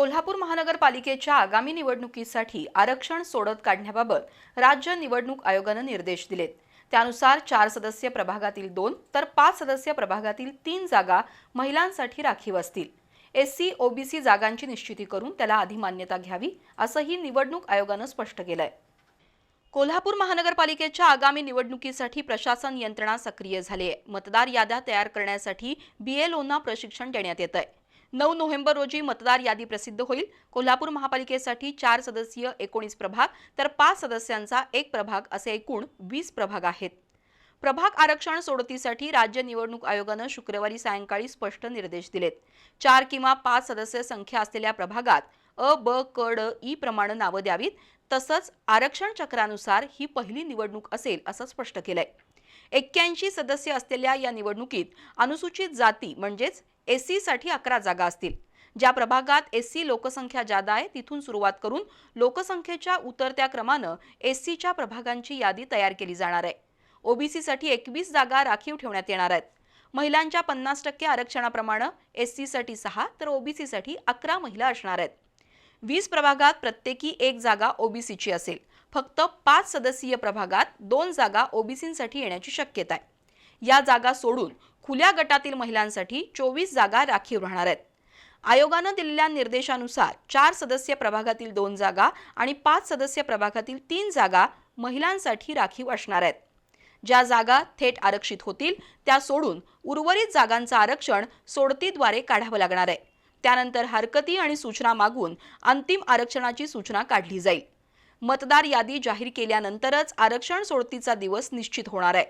कोल्हापूर महानगरपालिकेच्या आगामी निवडणुकीसाठी आरक्षण सोडत काढण्याबाबत राज्य निवडणूक आयोगानं निर्देश दिलेत. त्यानुसार चार सदस्य प्रभागातील दोन तर पाच सदस्य प्रभागातील तीन जागा महिलांसाठी राखीव असतील. एससी ओबीसी जागांची निश्चिती करून त्याला आधी मान्यता घ्यावी असंही निवडणूक आयोगानं स्पष्ट केलंय. कोल्हापूर महानगरपालिकेच्या आगामी निवडणुकीसाठी प्रशासन यंत्रणा सक्रिय झाली आहे मतदार याद्या तयार करण्यासाठी बीएलओना प्रशिक्षण देण्यात येत आहे नऊ नोव्हेंबर रोजी मतदार यादी प्रसिद्ध होईल. कोल्हापूर महापालिकेसाठी चार सदस्यीय एकोणीस प्रभाग तर पाच सदस्यांचा एक प्रभाग असे एकूण वीस प्रभाग आहेत. प्रभाग आरक्षण सोडतीसाठी राज्य निवडणूक आयोगानं शुक्रवारी सायंकाळी स्पष्ट निर्देश दिलेत. चार किंवा पाच सदस्य संख्या असलेल्या प्रभागात अ ब क ड ई प्रमाणे नावं द्यावीत. तसंच आरक्षण चक्रानुसार ही पहिली निवडणूक असेल असं स्पष्ट केलंय. एक्क्याऐंशी सदस्य असलेल्या या निवडणुकीत अनुसूचित जाती म्हणजेच एस सीसाठी अकरा जागा असतील. ज्या प्रभागात एससी लोकसंख्या जादा आहे तिथून सुरुवात करून लोकसंख्येच्या उतरत्या क्रमानं एससीच्या प्रभागांची यादी तयार केली जाणार आहे. ओबीसीसाठी एकवीस जागा राखीव ठेवण्यात येणार आहेत. महिलांच्या पन्नास टक्के आरक्षणाप्रमाणे एससीसाठी सहा तर ओबीसीसाठी अकरा महिला असणार आहेत. वीस प्रभागात प्रत्येकी एक जागा ओबीसीची असेल. फक्त पाच सदस्यीय प्रभागात दोन जागा ओबीसीसाठी येण्याची शक्यता आहे. या जागा सोडून खुल्या गटातील महिलांसाठी चोवीस जागा राखीव राहणार आहेत. आयोगानं दिलेल्या निर्देशानुसार चार सदस्य प्रभागातील दोन जागा आणि पाच सदस्य प्रभागातील तीन जागा महिलांसाठी राखीव असणार आहेत. ज्या जागा थेट आरक्षित होतील त्या सोडून उर्वरित जागांचं आरक्षण सोडतीद्वारे काढावं लागणार आहे. त्यानंतर हरकती आणि सूचना मागून अंतिम आरक्षणाची सूचना काढली जाईल. मतदार यादी जाहीर केल्यानंतरच आरक्षण सोडतीचा दिवस निश्चित होणार आहे.